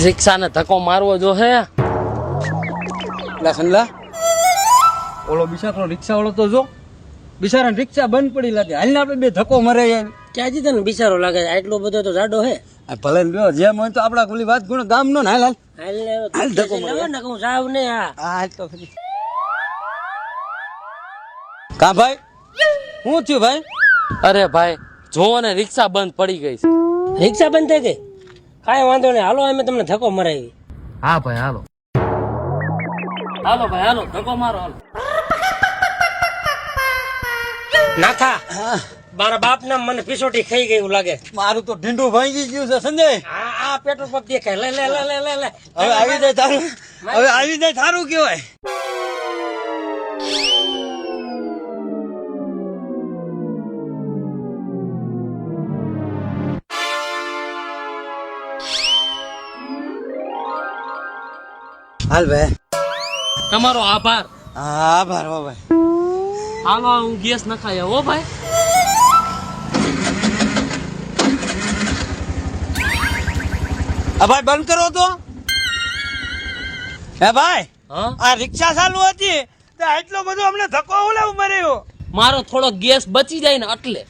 રિક્ષાને ધક્કો મારવો જો હે. લા સનલા ઓલો બિચારો રિક્ષા વાળો તો જો બિચારા રિક્ષા બંધ પડી લાગે. હાલને આપણે બે ધક્કો મરે યાર. ક્યાં જીતે ને બિચારો લાગે? આટલો બધો તો જાડો હે. ભલે લ્યો જેમ હોય તો આપણા ખુલ્લી વાત ગુણ ગામ નો ને હાલ હાલ. હાલ ધક્કો મારે. ને કહું જાવ ને આ. હા હાલ તો ખરી કા ભાઈ? શું થયું ભાઈ? અરે ભાઈ જોવો ને રિક્ષા બંધ પડી ગઈ છે. રિક્ષા બંધ થઈ ગઈ? કાંઈ વાંધો નહીં. હાલો અમે તમને ધક્કો મરાવી. હા ભાઈ હાલો. હાલો ભાઈ હાલો ધક્કો મારો હાલો. નાથા મારા બાપ ના મને પીસોટી ખાઈ ગઈ એવું લાગે. મારું તો ઢીંડું ભાંગી ગયું છે સંજય. આ આ પેટ્રોલ પંપ દેખાય. લે લે લે લે લે લે. હવે આવી જાય તારું હવે આવી જાય તારું કેવાય હાલ ભાઈ. તમારો આભાર. હા આભાર હો ભાઈ. હાલો હું ગેસ નખાય હો ભાઈ. ભાઈ બંધ કરો તો. હે ભાઈ હા? આ રિક્ષા ચાલુ હતી તો આટલો બધો અમને ધક્કો ઓલા મર્યો મારો થોડો ગેસ બચી જાય ને એટલે.